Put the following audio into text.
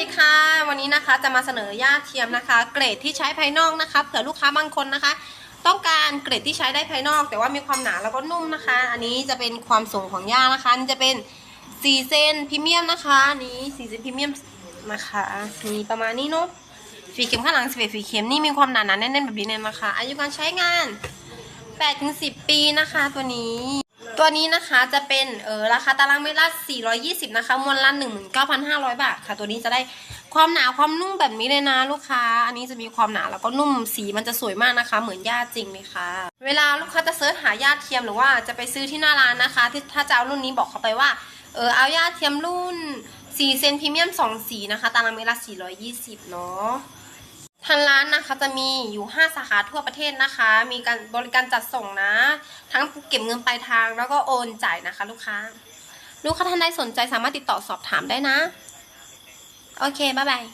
ดีค่ะ วันนี้นะคะจะมาเสนอหญ้าเทียมนะคะ เกรดที่ใช้ภายนอกนะคะเผื่อลูกค้าบางคนนะคะ ต้องการเกรดที่ใช้ได้ภายนอก แต่ว่ามีความหนาแล้วก็นุ่มนะคะ อันนี้จะเป็นความสูงของหญ้านะคะนี่จะเป็น4เซนพรีเมียมนะคะอันนี้4เซนพรีเมียมนะคะมีประมาณนี้เนาะฝีเข็มข้างหลัง11ฝีเข็มนี่มีความหนาหนาแน่นๆแบบนี้เลยนะคะอายุการใช้งาน8-10ปีนะคะ ตัวนี้ ตัวนี้นะคะจะเป็นเออราคาตารางเมตรละ 420 นะคะมวลละ19,500 บาทค่ะ ตัวนี้จะได้ความหนาความนุ่มแบบนี้เลยนะ ลูกค้า อันนี้จะมีความหนาแล้วก็นุ่มสีมันจะสวยมากนะคะ เหมือนหญ้าจริงเลยค่ะ เวลาลูกค้าจะเซิร์ชหาหญ้าเทียมหรือว่าจะไปซื้อที่หน้าร้านนะคะ ที่ถ้าจะเอารุ่นนี้บอกเขาไปว่าเออเอาหญ้าเทียมรุ่น4เซนพรีเมียม2สีนะคะตารางเมตรละ420 เนาะ ทางร้านนะคะจะมีอยู่ 5 สาขาทั่วประเทศนะคะ มีการบริการจัดส่งนะ ทั้งเก็บเงินปลายทางแล้วก็โอนจ่ายนะคะ ลูกค้า ลูกค้าท่านใดสนใจสามารถติดต่อสอบถามได้นะ โอเค บ๊ายบาย